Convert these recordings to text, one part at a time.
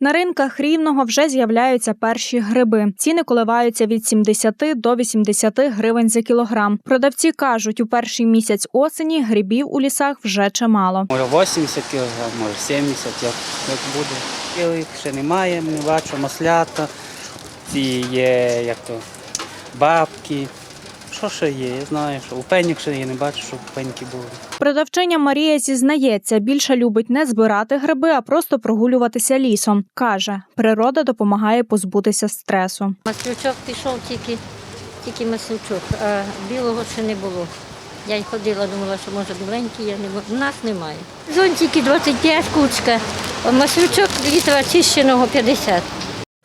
На ринках рівного вже з'являються перші гриби. Ціни коливаються від 70 до 80 гривень за кілограм. Продавці кажуть, у перший місяць осені грибів у лісах вже чимало. Може 80 кг, може 70, як, як буде. Білих ще немає, не бачу, маслята, ці є, як то, бабки. Що ще є? Я знаю, що у пеньок ще є, не бачу, щоб пеньки були. Продавчиня Марія зізнається, більше любить не збирати гриби, а просто прогулюватися лісом. Каже, природа допомагає позбутися стресу. Маслючок пішов тільки, тільки маслючок, а білого ще не було. Я й ходила, думала, що може біленький, я не. У нас немає. Зонтики 25 кучка, а маслючок літра чищеного 50.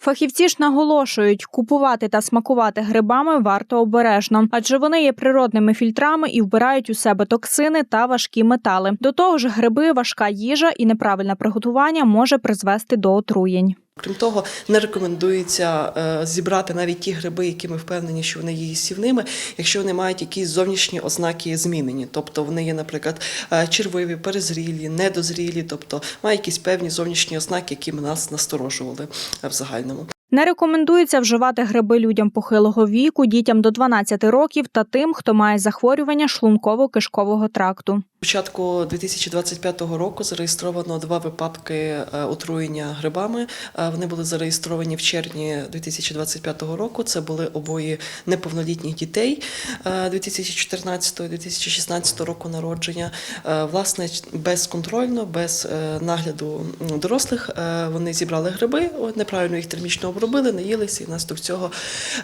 Фахівці ж наголошують, купувати та смакувати грибами варто обережно, адже вони є природними фільтрами і вбирають у себе токсини та важкі метали. До того ж, гриби, важка їжа і неправильне приготування може призвести до отруєнь. Крім того, не рекомендується е, зібрати навіть ті гриби, які ми впевнені, що вони є їстівними, якщо вони мають якісь зовнішні ознаки змінені. Тобто вони є, наприклад, е, червиві, перезрілі, недозрілі, тобто мають якісь певні зовнішні ознаки, які нас насторожували е, в загальному. Не рекомендується вживати гриби людям похилого віку, дітям до 12 років та тим, хто має захворювання шлунково-кишкового тракту. Початку 2025 року зареєстровано два випадки е, отруєння грибами. Е, Вони були зареєстровані в червні 2025 року. Це були обоє неповнолітніх дітей е, 2014-2016 року народження. Е, Власне, безконтрольно, без е, нагляду дорослих, е, вони зібрали гриби, неправильно їх термічно обробили, наїлися, і внаслідок цього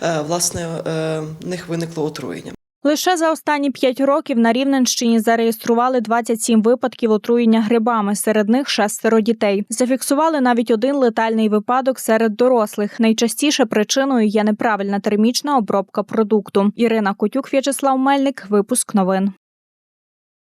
е, власне е, в них виникло отруєння. Лише за останні п'ять років на Рівненщині зареєстрували 27 випадків отруєння грибами. Серед них шестеро дітей. Зафіксували навіть один летальний випадок серед дорослих. Найчастіше причиною є неправильна термічна обробка продукту. Ірина Котюк, В'ячеслав Мельник. Випуск новин.